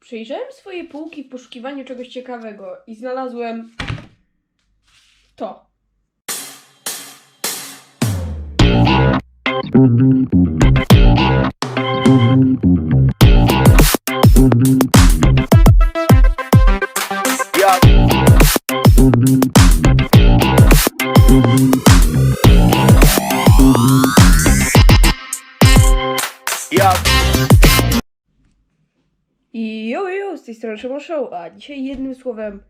Przejrzałem swoje półki w poszukiwaniu czegoś ciekawego i znalazłem to. I tej strony Szymon Show, a dzisiaj jednym słowem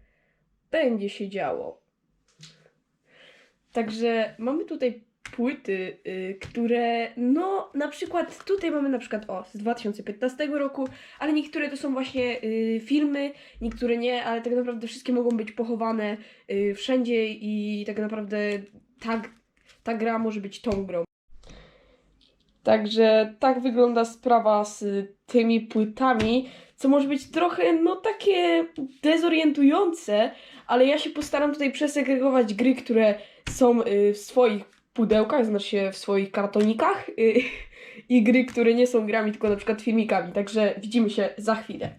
będzie się działo. Także mamy tutaj płyty, y, które, no, na przykład tutaj mamy na przykład, o, z 2015 roku, ale niektóre to są właśnie y, filmy, niektóre nie, ale tak naprawdę wszystkie mogą być pochowane y, wszędzie i tak naprawdę ta, ta gra może być tą grą. Także tak wygląda sprawa z tymi płytami, co może być trochę, no takie dezorientujące, ale ja się postaram tutaj przesegregować gry, które są y, w swoich pudełkach, znaczy w swoich kartonikach y, i gry, które nie są grami, tylko na przykład filmikami. Także widzimy się za chwilę.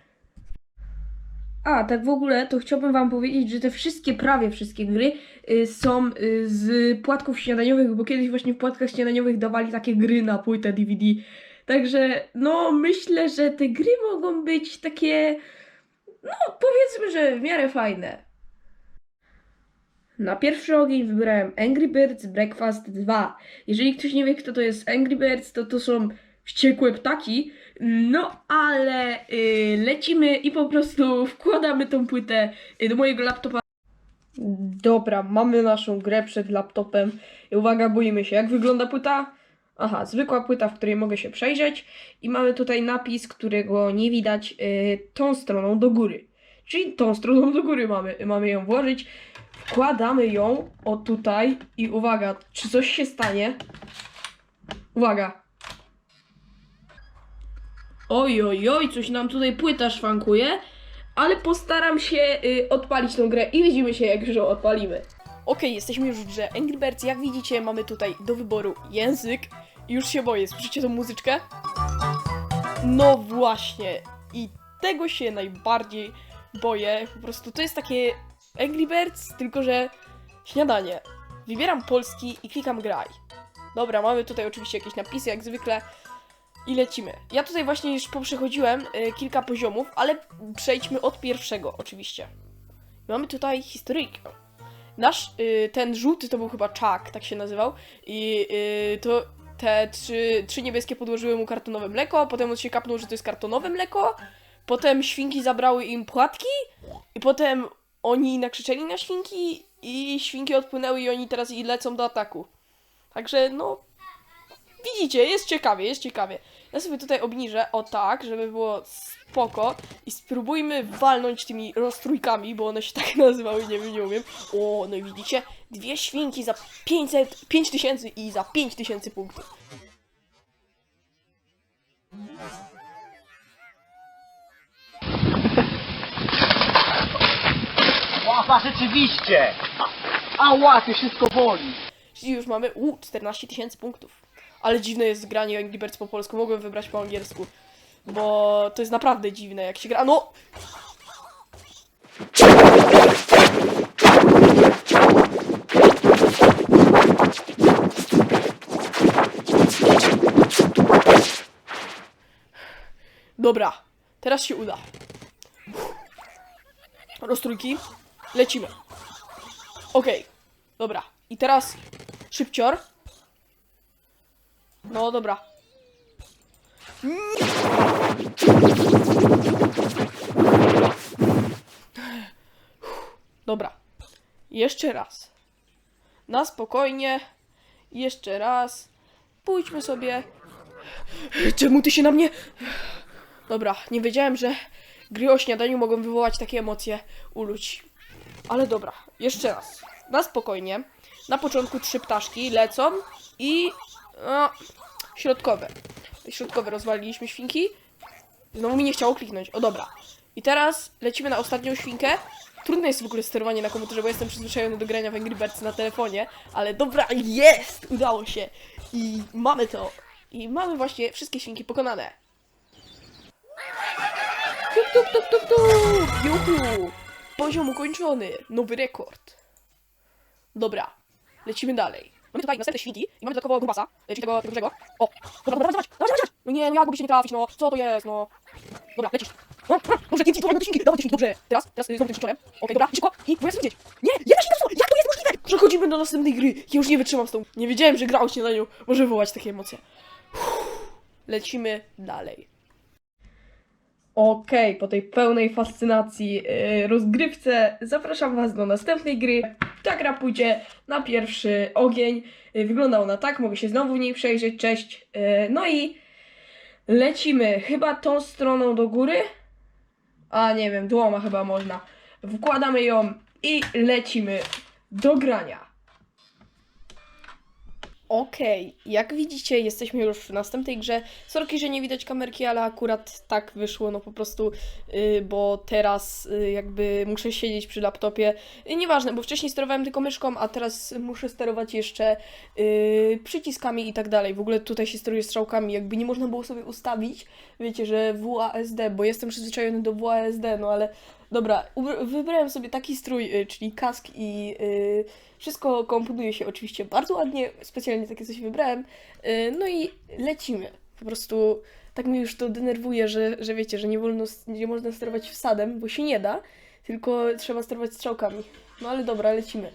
A, tak w ogóle, to chciałbym Wam powiedzieć, że te wszystkie, prawie wszystkie gry y, są y, z płatków śniadaniowych, bo kiedyś właśnie w płatkach śniadaniowych dawali takie gry na płytę DVD. Także, no, myślę, że te gry mogą być takie, no, powiedzmy, że w miarę fajne. Na pierwszy ogień wybrałem Angry Birds Breakfast 2. Jeżeli ktoś nie wie, kto to jest Angry Birds, to to są wściekłe ptaki. No, ale y, lecimy i po prostu wkładamy tą płytę y, do mojego laptopa. Dobra, mamy naszą grę przed laptopem. I uwaga, boimy się. Jak wygląda płyta? Aha, zwykła płyta, w której mogę się przejrzeć. I mamy tutaj napis, którego nie widać y, tą stroną do góry. Czyli tą stroną do góry mamy, mamy ją włożyć. Wkładamy ją o tutaj i uwaga, czy coś się stanie? Uwaga. Oj, oj, oj, coś nam tutaj płyta szwankuje, ale postaram się y, odpalić tą grę i widzimy się, jak już ją odpalimy. Okej, jesteśmy już w grze Angry Birds. Jak widzicie, mamy tutaj do wyboru język. Już się boję, słyszycie tą muzyczkę? No właśnie, i tego się najbardziej boję. Po prostu to jest takie Angry Birds, tylko że śniadanie. Wybieram polski i klikam graj. Dobra, mamy tutaj oczywiście jakieś napisy, jak zwykle. I lecimy. Ja tutaj właśnie już poprzechodziłem y, kilka poziomów, ale przejdźmy od pierwszego oczywiście. Mamy tutaj historyjkę. Nasz, y, ten żółty to był chyba Chuck, tak się nazywał. I y, to te trzy, trzy niebieskie podłożyły mu kartonowe mleko, potem on się kapnął, że to jest kartonowe mleko, potem świnki zabrały im płatki i potem oni nakrzyczeli na świnki i świnki odpłynęły i oni teraz i lecą do ataku. Także no, widzicie, jest ciekawie, jest ciekawie. Ja sobie tutaj obniżę, o tak, żeby było spoko i spróbujmy walnąć tymi roztrójkami, bo one się tak nazywały, nie wiem, nie umiem. O, no i widzicie, dwie świnki za 500, 5000 i za 5000 punktów. Łapa, rzeczywiście! A łapie, wszystko boli! Czyli już mamy, u, 14 tysięcy punktów. Ale dziwne jest granie Angry Birds po polsku, mogłem wybrać po angielsku. Bo to jest naprawdę dziwne, jak się gra, no! Dobra, teraz się uda. Roztrójki, lecimy. Okej, dobra. I teraz szybcior. No dobra. Dobra. Jeszcze raz. Na spokojnie. Jeszcze raz. Pójdźmy sobie. Czemu ty się na mnie... Dobra, nie wiedziałem, że gry o śniadaniu mogą wywołać takie emocje u ludzi. Ale dobra, jeszcze raz. Na spokojnie. Na początku trzy ptaszki lecą i no, środkowe. Środkowe rozwaliliśmy świnki. Znowu mi nie chciało kliknąć. O dobra. I teraz lecimy na ostatnią świnkę. Trudne jest w ogóle sterowanie na komputerze, bo jestem przyzwyczajony do grania w Angry Birds na telefonie. Ale dobra, jest! Udało się. I mamy to. I mamy właśnie wszystkie świnki pokonane. Piu, tup, tup, tup, tup! Juhu! Poziom ukończony. Nowy rekord. Dobra, lecimy dalej. Mamy tutaj następne świnki i mamy dodatkowo grubasa, e, czyli tego, tego dużego. O, dobra, dobra, dawać, dawać, dawać! No nie, no jak się nie trafić, no, co to jest, no. Dobra, lecisz. No, no, Dobrze, TNT, dawaj do świnki, dawaj do świnki, dobrze. Teraz, teraz y, znowu tym szczurem. Okej, dobra, szybko. I bo widzieć. Nie, jedna świnka Jak to jest możliwe? Przechodzimy do następnej gry. Ja już nie wytrzymam z tą. Nie wiedziałem, że grał się na nią. Może wywołać takie emocje. Uff. Lecimy dalej. Okej, po tej pełnej fascynacji yy, rozgrywce zapraszam Was do następnej gry. Ta gra pójdzie na pierwszy ogień. Yy, wygląda ona tak, mogę się znowu w niej przejrzeć, cześć. Yy, no i lecimy chyba tą stroną do góry. A nie wiem, dwoma chyba można. Wkładamy ją i lecimy do grania. Okej, jak widzicie, jesteśmy już w następnej grze. Sorki, że nie widać kamerki, ale akurat tak wyszło, no po prostu, yy, bo teraz yy, jakby muszę siedzieć przy laptopie. Yy, nieważne, bo wcześniej sterowałem tylko myszką, a teraz muszę sterować jeszcze yy, przyciskami i tak dalej. W ogóle tutaj się steruje strzałkami, jakby nie można było sobie ustawić, wiecie, że WASD, bo jestem przyzwyczajony do WASD, no ale dobra, wybrałem sobie taki strój, yy, czyli kask i yy, wszystko komponuje się oczywiście bardzo ładnie, specjalnie takie coś wybrałem. Yy, No i lecimy. Po prostu tak mnie już to denerwuje, że, że wiecie, że nie, wolno, nie można sterować wsadem, bo się nie da, tylko trzeba sterować strzałkami. No ale dobra, lecimy.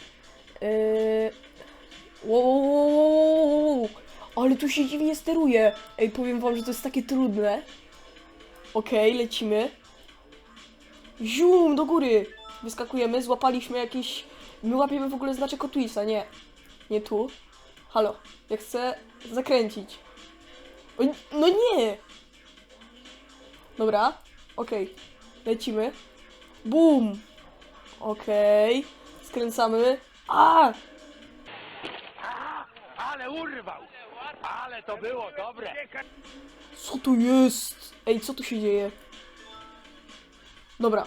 Yy... Ale tu się dziwnie steruje. Ej, powiem wam, że to jest takie trudne. Okej, lecimy. Zium, do góry. Wyskakujemy, złapaliśmy jakiś... My łapiemy w ogóle znaczek o Twista, nie. Nie tu. Halo, ja chcę zakręcić. O, no nie! Dobra, okej. Lecimy. Bum! Okej. Skręcamy. A! Ale urwał! Ale to było dobre! Co tu jest? Ej, co tu się dzieje? Dobra.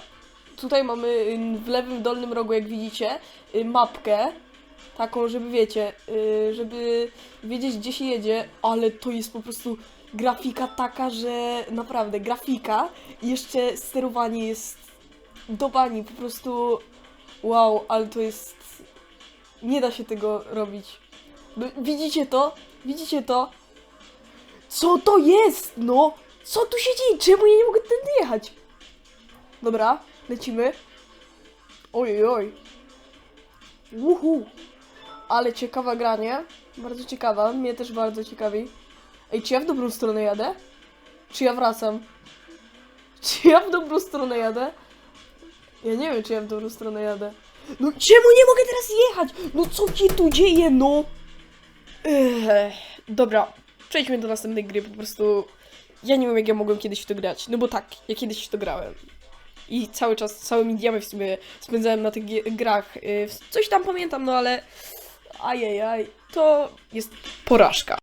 Tutaj mamy w lewym dolnym rogu, jak widzicie, y, mapkę. Taką, żeby wiecie, y, żeby wiedzieć, gdzie się jedzie, ale to jest po prostu grafika taka, że naprawdę grafika i jeszcze sterowanie jest do bani, po prostu wow, ale to jest nie da się tego robić. No, Widzicie to? Widzicie to? Co to jest, no? Co tu się dzieje? Czemu ja nie mogę tędy jechać? Dobra, lecimy. Oj, oj. Uhu. Ale ciekawa granie. Bardzo ciekawa. Mnie też bardzo ciekawi. Ej, czy ja w dobrą stronę jadę? Czy ja wracam? Czy ja w dobrą stronę jadę? Ja nie wiem, czy ja w dobrą stronę jadę. No czemu nie mogę teraz jechać? No co się tu dzieje, no? Ech, dobra, przejdźmy do następnej gry, po prostu ja nie wiem jak ja mogłem kiedyś w to grać, no bo tak, ja kiedyś w to grałem. I cały czas, całymi dniami w sumie spędzałem na tych grach. Yy, Coś tam pamiętam, no ale ajajaj, to jest porażka.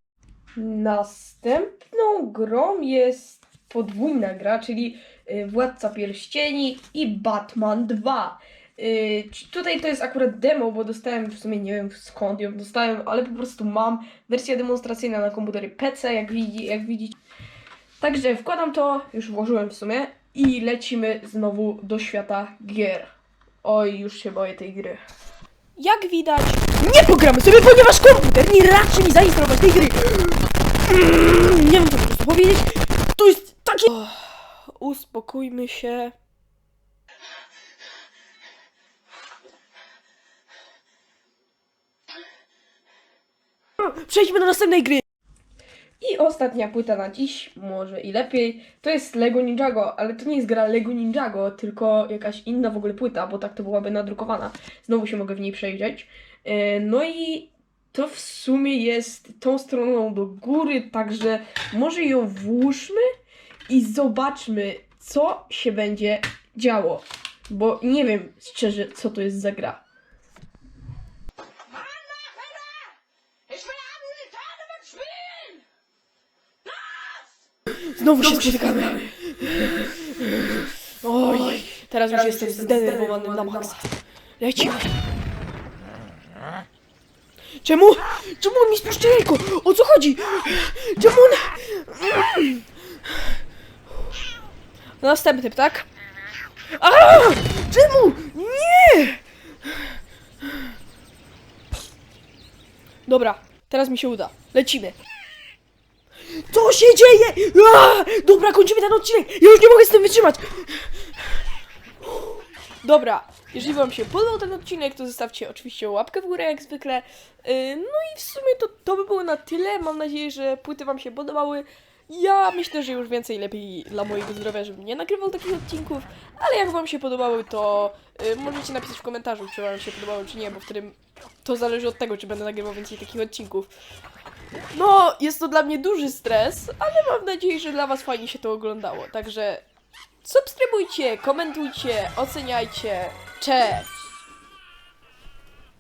Następną grą jest podwójna gra, czyli y, Władca Pierścieni i Batman 2. Y, tutaj to jest akurat demo, bo dostałem w sumie nie wiem skąd ją dostałem, ale po prostu mam wersję demonstracyjna na komputerie PC, jak, widzi, jak widzicie. Także wkładam to, już włożyłem w sumie i lecimy znowu do świata gier. Oj, już się boję tej gry. Jak widać, nie pogramy sobie, ponieważ komputer nie raczy mi zainstalować tej gry. Mm, Nie wiem co po prostu powiedzieć. To jest takie... uspokójmy się. Przejdźmy do następnej gry. I ostatnia płyta na dziś, może i lepiej, to jest Lego Ninjago, ale to nie jest gra Lego Ninjago, tylko jakaś inna w ogóle płyta, bo tak to byłaby nadrukowana. Znowu się mogę w niej przejrzeć. E, No i to w sumie jest tą stroną do góry, także może ją włóżmy i zobaczmy, co się będzie działo. Bo nie wiem szczerze, co to jest za gra. Znowu się spotykamy. Oj, teraz już jestem zdenerwowany na maksa. Lecimy. Czemu? Czemu on mi spuszcza jajko? O co chodzi? Czemu on... Następny, tak? A! Czemu? Nie! Dobra, teraz mi się uda. Lecimy. Co się dzieje? Dobra, kończymy ten odcinek. Ja już nie mogę z tym wytrzymać. Dobra, jeżeli wam się podobał ten odcinek, to zostawcie oczywiście łapkę w górę jak zwykle. Yy, No i w sumie to, to by było na tyle. Mam nadzieję, że płyty wam się podobały. Ja myślę, że już więcej lepiej dla mojego zdrowia, żebym nie nagrywał takich odcinków, ale jak wam się podobały, to yy, możecie napisać w komentarzu, czy wam się podobały, czy nie, bo wtedy to zależy od tego, czy będę nagrywał więcej takich odcinków. No, jest to dla mnie duży stres, ale mam nadzieję, że dla was fajnie się to oglądało, także subskrybujcie, komentujcie, oceniajcie. Cześć!